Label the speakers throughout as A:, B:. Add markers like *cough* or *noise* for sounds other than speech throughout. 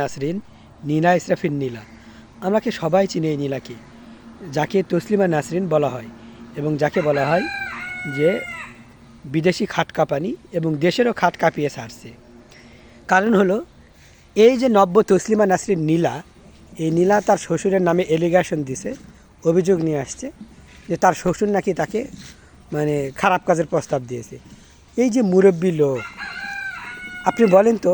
A: নাসরিন নীলা ইসরাফিন নীলা। আমাকে সবাই চিনে এই নীলাকে, যাকে তসলিমা নাসরিন বলা হয় এবং যাকে বলা হয় যে বিদেশি খাট কাঁপানি এবং দেশেরও খাট কাঁপিয়ে ছাড়ছে। কারণ হলো, এই যে নব্য তসলিমা নাসরিন নীলা, এই নীলা তার শ্বশুরের নামে এলিগেশন দিছে, অভিযোগ নিয়ে আসছে যে তার শ্বশুর নাকি তাকে মানে খারাপ কাজের প্রস্তাব দিয়েছে। এই যে মুরব্বী লোক, আপনি বলেন তো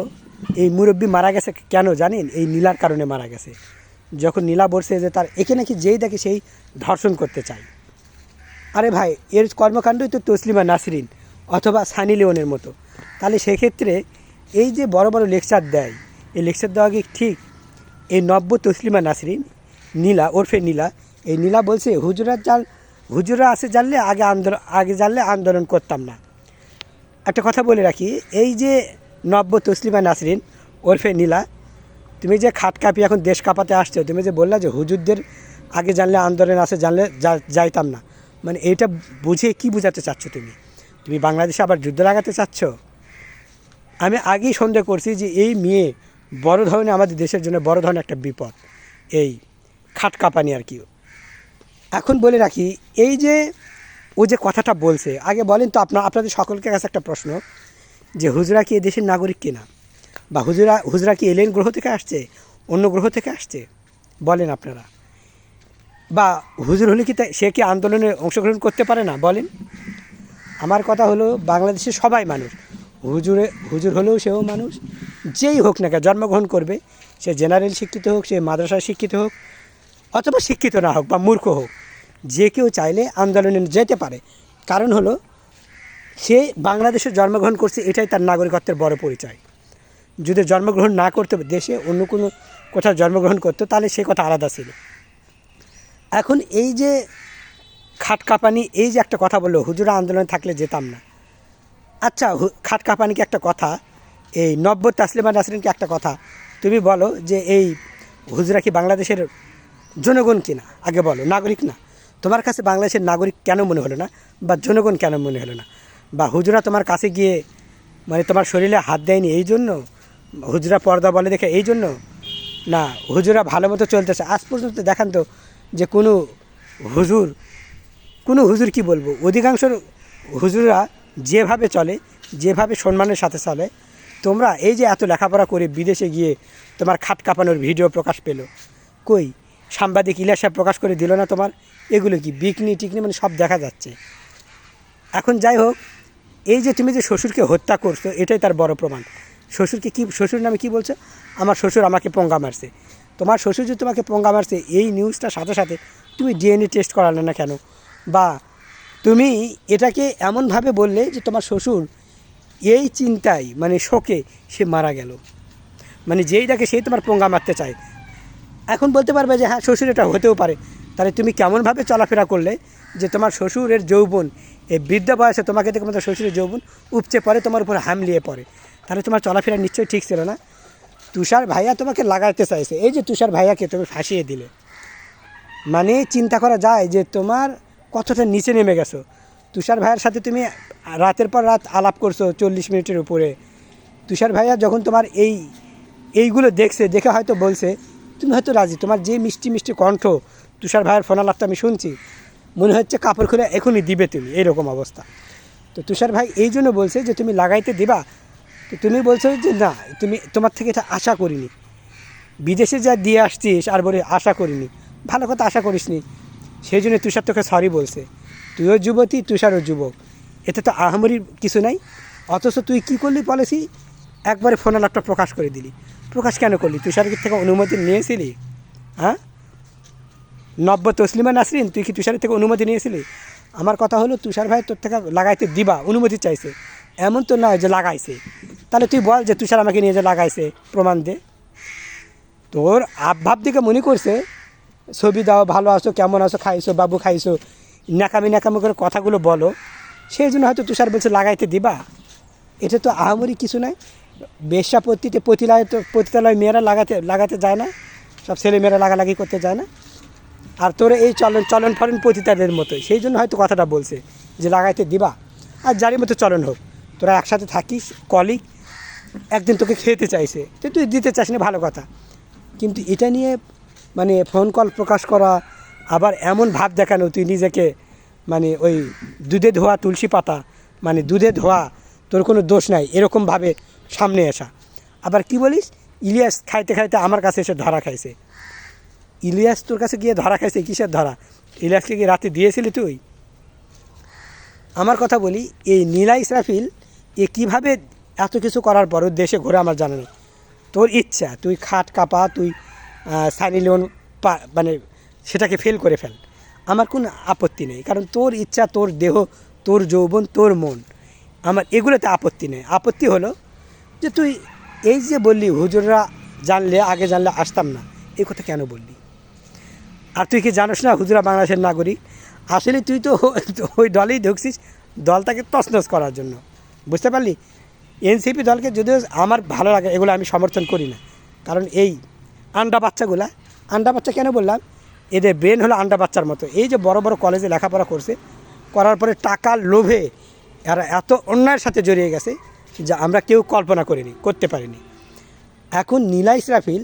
A: এই মুরব্বী মারা গেছে কেন জানেন? এই নীলার কারণে মারা গেছে। যখন নীলা বলছে যে তার একে নাকি যেই দেখে সেই ধর্ষণ করতে চায়। আরে ভাই, এর কর্মকাণ্ডই তো তসলিমা নাসরিন অথবা সানি লিওনের মতো। তাহলে সেক্ষেত্রে এই যে বড় বড় লেকচার দেয়, এই লেকচার দেওয়া কি ঠিক? এই নব্য তসলিমা নাসরিন, নীলা, ওরফে নীলা, এই নীলা বলছে হুজুরা জাল, হুজুরা আছে জানলে আগে আন্দোলন, আগে জানলে আন্দোলন করতাম না। একটা কথা বলে রাখি, এই যে নব্য তসলিমা নাসরিন, ওরফে নীলা। তুমি যে খাট কাঁপি এখন দেশ কাঁপাতে আসছো, তুমি যে বললা যে হুজুরদের আগে জানলে আন্দোলন আছে, জানলে যাইতাম না। মানে এইটা বুঝে কি বোঝাতে চাচ্ছ তুমি? তুমি বাংলাদেশে আবার যুদ্ধ লাগাতে চাচ্ছ? আমি আগেই সন্দেহ করছি যে এই মেয়ে বড় ধরনের আমাদের দেশের জন্য বড় ধরনের একটা বিপদ। এই খাট কাঁপানি আর কি। এখন বলে রাখি, এই যে ও যে কথাটা বলছে, আগে বলেন তো আপনার আপনাদের সকলকে কাছে একটা প্রশ্ন। যে হুজরা কি এই দেশের নাগরিক কিনা? বা হুজরা হুজরা কি এলিয়েন গ্রহ থেকে আসছে? অন্য গ্রহ থেকে আসছে? বলেন আপনারা। বা হুজুর হলে কি সে কি আন্দোলনে অংশগ্রহণ করতে পারে না? বলেন। আমার কথা হলো, বাংলাদেশের সবাই মানুষ। হুজুরে, হুজুর হলেও সেও মানুষ। যেই হোক না কেন, জন্মগ্রহণ করবে। সে জেনারেল শিক্ষিত হোক, সে মাদ্রাসায় শিক্ষিত হোক, অথবা শিক্ষিত না হোক বা মূর্খ হোক, যে কেউ চাইলে আন্দোলনে যেতে পারে। কারণ হলো সে বাংলাদেশে জন্মগ্রহণ করছে, এটাই তার নাগরিকত্বের বড় পরিচয়। যদি জন্মগ্রহণ না করতে দেশে অন্য কোনো কোথাও জন্মগ্রহণ করতো, তাহলে সে কথা আলাদা ছিল। এখন এই যে খাট কাঁপানি এই যে একটা কথা বলল, হুজুরা আন্দোলনে থাকলে যেতাম না। আচ্ছা হু- খাট কাঁপানি কি একটা কথা? এই নব্য তাসলিমা নাসরিন কি একটা কথা? তুমি বলো যে এই হুজুরা কি বাংলাদেশের জনগণ কিনা আগে বলো, নাগরিক না। তোমার কাছে বাংলাদেশের নাগরিক কেন মনে হলো না? বা জনগণ কেন মনে হলো না? বা হুজুরা তোমার কাছে গিয়ে মানে তোমার শরীরে হাত দেয়নি এই জন্য? হুজুরা পর্দা বলে দেখে এই জন্য? না, হুজুরা ভালো মতো চলতেছে। আজ পর্যন্ত দেখান তো যে কোনো হুজুর কোনো হুজুর কি বলব? অধিকাংশ হুজুররা যেভাবে চলে, যেভাবে সম্মানের সাথে চলে, তোমরা এই যে এত লেখাপড়া করে বিদেশে গিয়ে তোমার খাট কাঁপানোর ভিডিও প্রকাশ পেল, কই? সাংবাদিক সাহেব প্রকাশ করে দিল না তোমার? এগুলো কি বিকনি টিকনি মানে সব দেখা যাচ্ছে। এখন যাই হোক এই যে তুমি যে শ্বশুরকে হত্যা করছ, এটাই তার বড় প্রমাণ। শ্বশুরকে কি, শ্বশুর নামে কি বলছো? আমার শ্বশুর আমাকে পঙ্গা মারছে। তোমার শ্বশুর যে তোমাকে পঙ্গা মারছে, এই নিউজটার সাথে সাথে তুমি ডিএনএ টেস্ট করালে না কেন? বা তুমি এটাকে এমনভাবে বললে যে তোমার শ্বশুর এই চিন্তায় মানে শোকে সে মারা গেল। মানে যেই দেখে সেই তোমার পঙ্গা মারতে চায়। এখন বলতে পারবে যে হ্যাঁ শ্বশুর এটা হতেও পারে। তাহলে তুমি কেমনভাবে চলাফেরা করলে যে তোমার শ্বশুরের যৌবন এই বৃদ্ধ বয়সে তোমাকে দেখে তোমার শ্বশুরের যৌবন উপচে পড়ে, তোমার উপর হামলিয়ে পড়ে। তাহলে তোমার চলাফেরা নিশ্চয়ই ঠিক ছিল না? তুষার ভাইয়া তোমাকে লাগাতে চাইছে। এই যে তুষার ভাইয়াকে তুমি ফাঁসিয়ে দিলে। মানে চিন্তা করা যায় যে তোমার কতটা নিচে নেমে গেছো। তুষার ভাইয়ার সাথে তুমি রাতের পর রাত আলাপ করছ চল্লিশ মিনিটের উপরে। তুষার ভাইয়া যখন তোমার এই, এইগুলো দেখছে, দেখে হয়তো বলছে, তুমি হয়তো রাজি। তোমার যে মিষ্টি মিষ্টি কণ্ঠ তুষার ভাইয়ের ফোন আলাপটা আমি শুনছি মনে হচ্ছে কাপড় খুলে এখনই দিবে তুমি, এরকম অবস্থা। তো তুষার ভাই এই জন্য বলছে যে, তুমি লাগাইতে দিবা? তো তুমি বলছো যে, না, তুমি, তোমার থেকে এটা আশা করিনি। বিদেশে যা দিয়ে আসছিস আর বলে আশা করিনি। ভালো কথা আশা করিসনি। সেই জন্য তুষার তোকে সরি বলছে। তুইও যুবতী, তুষারও যুবক। এতে তো আহামরি কিছু নাই। অথচ তুই কি করলি পলিসি একবারে ফোন আলাপটা প্রকাশ করে দিলি। প্রকাশ কেন করলি? তুষারের থেকে অনুমতি নিয়েছিলি? হ্যাঁ? নব্য তসলিমা নাসরিন, তুই কি তুষারের থেকে অনুমতি নিয়েছিলি? আমার কথা হলো, তুষার ভাই তোর থেকে লাগাইতে দিবা, অনুমতি চাইছে। এমন তো নয় যে লাগাইছে। তাহলে তুই বল যে তুষার আমাকে নিয়ে যে লাগাইছে, প্রমাণ দে। তোর আবভাব দিকে মনে করছে, ছবি দাও, ভালো আছো, কেমন আছো, খাইছো, বাবু খাইছো, ন্যাকামি ন্যাকামি করে কথাগুলো বলো। সেই জন্য হয়তো তুষার বলছে লাগাইতে দিবা। এটা তো আহামরি কিছু নাই। বেশ্যাপত্তিতে পতিলায় তো পতিতালয় মেয়েরা লাগাতে লাগাতে যায় না। সব ছেলে মেয়েরা লাগালাগি করতে যায় না। আর তোর এই চলন চলন ফলন পতিতাদের মতো সেই জন্য হয়তো কথাটা বলছে যে লাগাইতে দিবা। আর যারই মতো চলন হোক, তোরা একসাথে থাকিস, কলিগ, একদিন তোকে খেতে চাইছে। তো তুই দিতে চাস না, ভালো কথা। কিন্তু এটা নিয়ে মানে ফোন কল প্রকাশ করা, আবার এমন ভাব দেখানো, তুই নিজেকে মানে ওই দুধে ধোয়া তুলসী পাতা মানে দুধে ধোয়া, তোর কোনো দোষ নাই এরকমভাবে সামনে আসা। আবার কি বলিস, ইলিয়াস খাইতে খাইতে আমার কাছে এসে ধরা খাইছে। ইলিয়াস তোর কাছে গিয়ে ধরা খাইছে, কিসের ধরা? ইলিয়াসকে কি রাতে দিয়েছিলি তুই? আমার কথা বলি, এই নীলা ইসরাফিল, এ কীভাবে এত কিছু করার পরও দেশে ঘুরে আমার জানা নেই। তোর ইচ্ছা, তুই খাট কাপা, তুই সানি লিওন পা মানে সেটাকে ফেল করে ফেল। আমার কোনো আপত্তি নেই, কারণ তোর ইচ্ছা, তোর দেহ, তোর যৌবন, তোর মন, আমার এগুলোতে আপত্তি নেই। আপত্তি হলো যে তুই এই যে বললি, হুজুররা জানলে, আগে জানলে আসতাম না এই কথা কেন বললি? আর তুই কি জানিস না, হুজুরা বাংলাদেশের নাগরিক? আসলে তুই তো *laughs* ওই দলেই ঢুকছিস দলটাকে তছনছ করার জন্য। বুঝতে পারলি? এনসিপি দলকে যদিও আমার ভালো লাগে, এগুলো আমি সমর্থন করি না। কারণ এই আন্ডা বাচ্চাগুলা, আন্ডা বাচ্চা কেন বললাম? এদের ব্রেন হলো আন্ডা বাচ্চার মতো। এই যে বড় বড় কলেজে লেখাপড়া করছে, করার পরে টাকার লোভে এরা এত অন্যায়ের সাথে জড়িয়ে গেছে যা আমরা কেউ কল্পনা করিনি, করতে পারিনি। এখন নীলা ইসরাফিল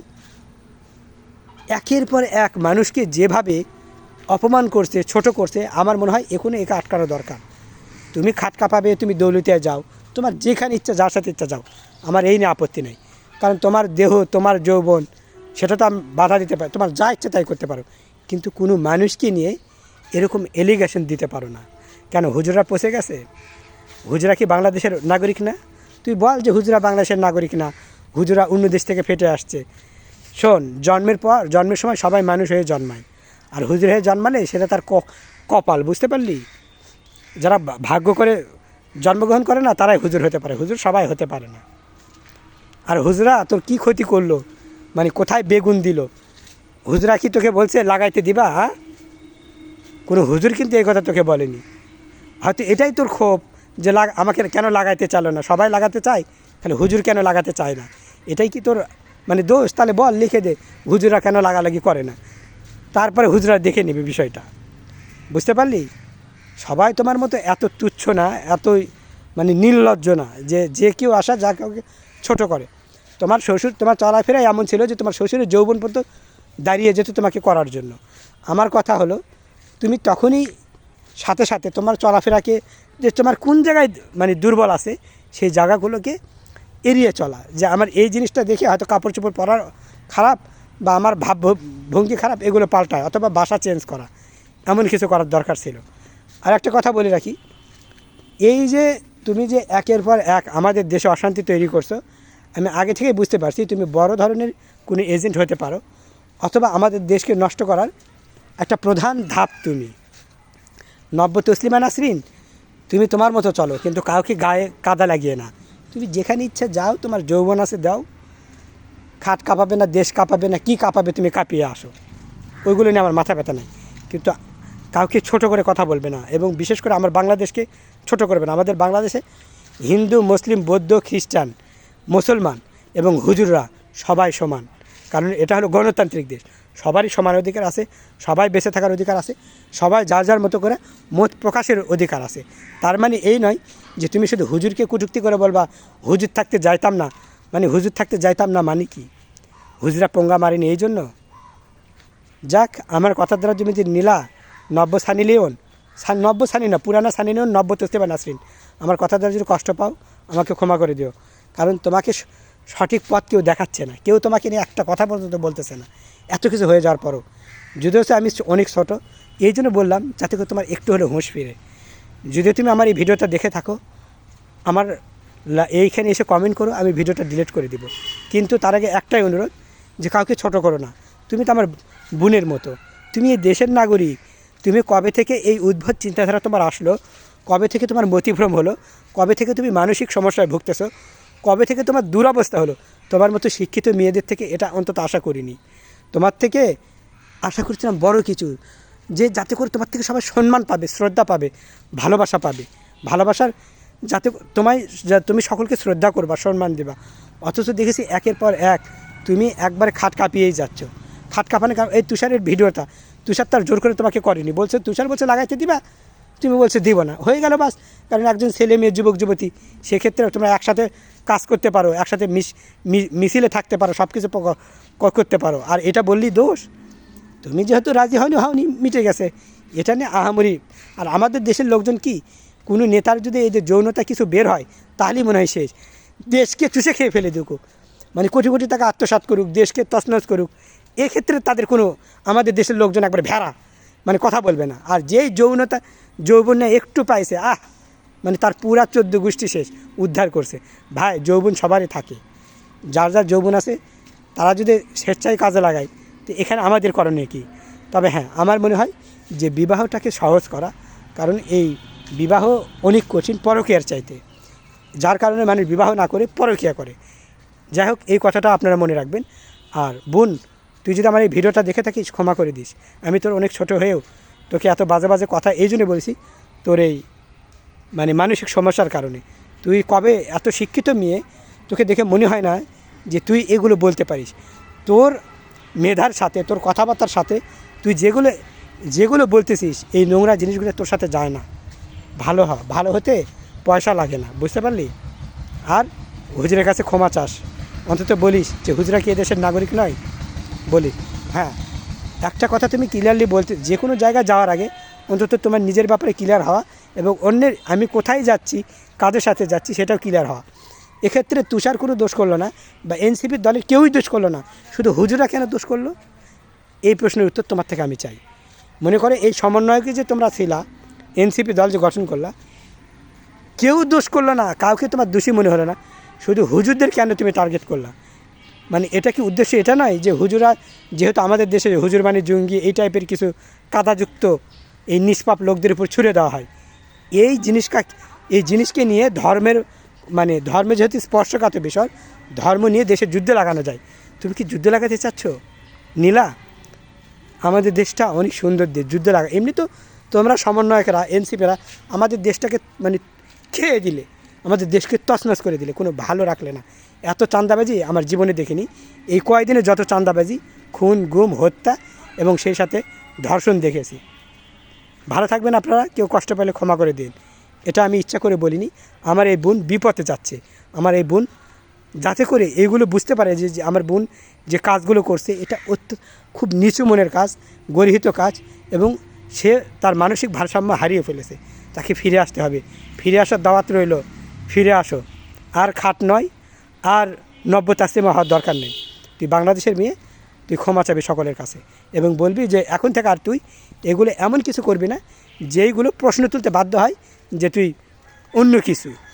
A: একের পর এক মানুষকে যেভাবে অপমান করছে, ছোট করছে, আমার মনে হয় এখনও একে আটকানো দরকার। তুমি খাট কাঁপাবে, তুমি দৌলতিয়ায় যাও, তোমার যেখানে ইচ্ছা, যার সাথে ইচ্ছা যাও, আমার এই নিয়ে আপত্তি নেই। কারণ তোমার দেহ, তোমার যৌবন, সেটা তো আমি বাধা দিতে পারি, তোমার যা ইচ্ছা তাই করতে পারো। কিন্তু কোনো মানুষকে নিয়ে এরকম এলিগেশন দিতে পারো না। কেন, হুজুরা পচে গেছে? হুজরা কি বাংলাদেশের নাগরিক না? তুই বল যে হুজরা বাংলাদেশের নাগরিক না। হুজরা অন্য দেশ থেকে ফেটে আসছে। শোন, জন্মের পর, জন্মের সময় সবাই মানুষ হয়ে জন্মায়। আর হুজুর হয়ে জন্মালে সেটা তার কপাল, বুঝতে পারলি? যারা ভাগ্য করে জন্মগ্রহণ করে না, তারাই হুজুর হতে পারে। হুজুর সবাই হতে পারে না। আর হুজরা তোর কি ক্ষতি করল? মানে কোথায় বেগুন দিল? হুজরা কি তোকে বলছে, লাগাইতে দিবা হ্যাঁ কোনো হুজুর কিন্তু এই কথা তোকে বলেনি। হয়তো এটাই তোর ক্ষোভ, যে লাগ আমাকে কেন লাগাইতে চালো না? সবাই লাগাতে চায়, তাহলে হুজুর কেন লাগাতে চায় না? এটাই কি তোর মানে দোষ, তাহলে বল, লিখে দে। হুজুরা কেন লাগালাগি করে না? তারপরে হুজুরা দেখে নেবে বিষয়টা। বুঝতে পারলি? সবাই তোমার মতো এত তুচ্ছ না এতই মানে নির্লজ্জ না, যে যে কেউ আসা, যা কাউকে ছোটো করে। তোমার শ্বশুর, তোমার চলাফেরা এমন ছিল যে, তোমার শ্বশুরের যৌবন পর্যন্ত দাঁড়িয়ে যেত তোমাকে করার জন্য। আমার কথা হলো, তুমি তখনই সাথে সাথে তোমার চলাফেরাকে, যে তোমার কোন জায়গায় মানে দুর্বল আছে, সেই জায়গাগুলোকে এড়িয়ে চলা, যে আমার এই জিনিসটা দেখে হয়তো কাপড় চোপড় পরার খারাপ বা আমার ভাব ভঙ্গি খারাপ, এগুলো পাল্টায় অথবা বাসা চেঞ্জ করা, এমন কিছু করার দরকার ছিল। আর একটা কথা বলে রাখি, এই যে তুমি যে একের পর এক আমাদের দেশে অশান্তি তৈরি করছ, আমি আগে থেকেই বুঝতে পারছি তুমি বড় ধরনের কোনো এজেন্ট হতে পারো, অথবা আমাদের দেশকে নষ্ট করার একটা প্রধান ধাপ তুমি। নব্য তসলিমা নাসরিন, তুমি তোমার মতো চলো, কিন্তু কাউকে গায়ে কাদা লাগিয়ে না। তুমি যেখানে ইচ্ছা যাও, তোমার যৌবন আছে, দাও। খাট কাঁপাবে না, দেশ কাঁপাবে না, কি কাঁপাবে তুমি কাঁপিয়ে আসো। ওইগুলো নিয়ে আমার মাথা ব্যথা নাই। কিন্তু কাউকে ছোট করে কথা বলবে না এবং বিশেষ করে আমার বাংলাদেশকে ছোট করবে না। আমাদের বাংলাদেশে হিন্দু, মুসলিম, বৌদ্ধ, খ্রিস্টান, মুসলমান এবং হুজুররা সবাই সমান। কারণ এটা হলো গণতান্ত্রিক দেশ। সবারই সমান অধিকার আছে, সবাই বেঁচে থাকার অধিকার আছে, সবাই যার যার মতো করে মত প্রকাশের অধিকার আছে। তার মানে এই নয় যে তুমি শুধু হুজুরকে কটুক্তি করে বলবা, হুজুর থাকতে যাইতাম না। মানে হুজুর থাকতে যাইতাম না মানে কি? হুজুরা পঙ্গা মারিনি এই জন্য? যাক, আমার কথার দ্বারা তুমি যে নীলা, নব্য সানি লিওন নব্য সানি না, পুরানা সানি লিওন, নব্য তোস্তেবা নাসরিন, আমার কথার দ্বারা যদি কষ্ট পাও, আমাকে ক্ষমা করে দিও। কারণ তোমাকে সঠিক পথ কেউ দেখাচ্ছে না। কেউ তোমাকে নিয়ে একটা কথা পর্যন্ত বলতেছে না। এত কিছু হয়ে যাওয়ার পরও। যদিও আমি অনেক ছোটো, এই জন্য বললাম, যাতে করে তোমার একটু হলেও হুঁশ ফিরে। যদি তুমি আমার এই ভিডিওটা দেখে থাকো, আমার এইখানে এসে কমেন্ট করো, আমি ভিডিওটা ডিলিট করে দিব। কিন্তু তার আগে একটাই অনুরোধ, যে কাউকে ছোট করো না। তুমি তো আমার বোনের মতো। তুমি এই দেশের নাগরিক। তুমি কবে থেকে এই উদ্ভব চিন্তাধারা তোমার আসলো? কবে থেকে তোমার মতিভ্রম হলো? কবে থেকে তুমি মানসিক সমস্যায় ভুগতেছো? কবে থেকে তোমার দুরবস্থা হলো? তোমার মতো শিক্ষিত মেয়েদের থেকে এটা অন্তত আশা করিনি। তোমার থেকে আশা করছিলাম বড় কিছু। যে যাতে করে তোমার থেকে সবাই সম্মান পাবে, শ্রদ্ধা পাবে, ভালোবাসা পাবে। ভালোবাসার যাতে তোমায় তুমি সকলকে শ্রদ্ধা করবা, সম্মান দেবা। অথচ দেখেছি একের পর এক তুমি একবারে খাট কাঁপিয়েই যাচ্ছ। খাট কাঁপানো এই তুষারের ভিডিওটা, তুষার তার জোর করে তোমাকে করেনি। বলছে, তুষার বলছে, লাগাইতে দিবা? তুমি বলছো, দিব না। হয়ে গেল বাস। কারণ একজন ছেলে মেয়ে, যুবক, যুবতী, সেক্ষেত্রে তোমরা একসাথে কাজ করতে পারো, একসাথে মিশ, মি- মিছিলে থাকতে পারো সব কিছু করতে পারো। আর এটা বললেই দোষ। তুমি যেহেতু রাজি হয়নি হওনি মিটে গেছে। এটা নিয়ে আহামরি। আর আমাদের দেশের লোকজন কি? কোনো নেতার যদি এই যে যৌনতা কিছু বের হয়, তাহলেই মনে হয় শেষ। দেশকে চুষে খেয়ে ফেলে দিক মানে কোটি কোটি টাকা আত্মসাৎ করুক, দেশকে তছনছ করুক। এক্ষেত্রে তাদের কোনো, আমাদের দেশের লোকজন একবার ভেড়া মানে কথা বলবে না। আর যেই যৌনতা, যৌবন একটু পাইছে, আহ! মানে তার পুরা চোদ্দ গোষ্ঠী শেষ, উদ্ধার করছে। ভাই, যৌবন সবারই থাকে। যার যার যৌবন আছে, তারা যদি স্বেচ্ছায় কাজে লাগায় তো এখানে আমাদের করণীয় কী? তবে হ্যাঁ আমার মনে হয় যে বিবাহটাকে সহজ করা, কারণ এই বিবাহ অনেক কঠিন পরকীয়ার চাইতে, যার কারণে মানুষ বিবাহ না করে পরকীয়া করে। যাই হোক, এই কথাটা আপনারা মনে রাখবেন। আর বোন, তুই যদি আমার এই ভিডিওটা দেখে থাকিস, ক্ষমা করে দিস। আমি তোর অনেক ছোট হয়েও তোকে এত বাজে বাজে কথা এই জন্য বলছি, তোর এই মানে মানসিক সমস্যার কারণে। তুই কবে এত শিক্ষিত মেয়ে, তোকে দেখে মনে হয় না যে তুই এগুলো বলতে পারিস। তোর মেধার সাথে, তোর কথাবার্তার সাথে, তুই যেগুলো যেগুলো বলতেছিস, এই নোংরা জিনিসগুলো তোর সাথে যায় না। ভালো হ ভালো হতে পয়সা লাগে না, বুঝতে পারলি? আর হুজুরের কাছে ক্ষমা চাস। অন্তত বলিস যে, হুজরা কি এদেশের নাগরিক নয়? বলি হ্যাঁ। একটা কথা তুমি ক্লিয়ারলি বলতে, যে কোনো জায়গায় যাওয়ার আগে অন্তত তোমার নিজের ব্যাপারে ক্লিয়ার হওয়া এবং অন্যের, আমি কোথায় যাচ্ছি, কাদের সাথে যাচ্ছি, সেটাও ক্লিয়ার হওয়া। এক্ষেত্রে তুষার কোনো দোষ করল না বা এনসিপির দলের কেউই দোষ করল না। শুধু হুজুরা কেন দোষ করল? এই প্রশ্নের উত্তর তোমার থেকে আমি চাই। মনে করে এই সমন্বয়কে যে তোমরা ছিলা, এনসিপি দল যে গঠন করলা, কেউ দোষ করল না, কাউকে তোমার দোষী মনে হলো না। শুধু হুজুরদের কেন তুমি টার্গেট করলা? মানে এটা কি উদ্দেশ্য? এটা নয় যে হুজুরা যেহেতু আমাদের দেশে হুজুর মানে জঙ্গি, এই টাইপের কিছু কাদাযুক্ত, এই নিষ্পাপ লোকদের উপর ছুড়ে দেওয়া হয়। এই জিনিসটা, এই জিনিসকে নিয়ে ধর্মের মানে ধর্মে যেহেতু স্পর্শকাত বিষয়, ধর্ম নিয়ে দেশে যুদ্ধে লাগানো যায়। তুমি কি যুদ্ধে লাগাতে চাচ্ছ? নীলা, আমাদের দেশটা অনেক সুন্দর দেশ, যুদ্ধ লাগা এমনি তো তোমরা সমন্বয়করা, এনসিপিরা আমাদের দেশটাকে মানে খেয়ে দিলে, আমাদের দেশকে তছনছ করে দিলে, কোনো ভালো রাখলে না। এত চাঁদাবাজি আমার জীবনে দেখিনি। এই কয়দিনে যত চাঁদাবাজি, খুন, গুম, হত্যা এবং সেই সাথে ধর্ষণ দেখেছি। ভালো থাকবেন আপনারা, কেউ কষ্ট পেলে ক্ষমা করে দিন। এটা আমি ইচ্ছা করে বলিনি। আমার এই বোন বিপথে যাচ্ছে। আমার এই বোন যাতে করে এইগুলো বুঝতে পারে যে আমার বোন যে কাজগুলো করছে, এটা অত্য খুব নিচু মনের কাজ, গর্হিত কাজ এবং সে তার মানসিক ভারসাম্য হারিয়ে ফেলেছে। তাকে ফিরে আসতে হবে। ফিরে আসার দাওয়াত রইল, ফিরে আসো। আর খাট নয়, আর নব্য তাসিমা হওয়ার দরকার নেই। তুই বাংলাদেশের মেয়ে, তুই ক্ষমা চাবি সকলের কাছে এবং বলবি যে, এখন থেকে আর তুই এগুলো এমন কিছু করবি না, যেইগুলো প্রশ্ন তুলতে বাধ্য হয় যে তুই অন্য কিছু।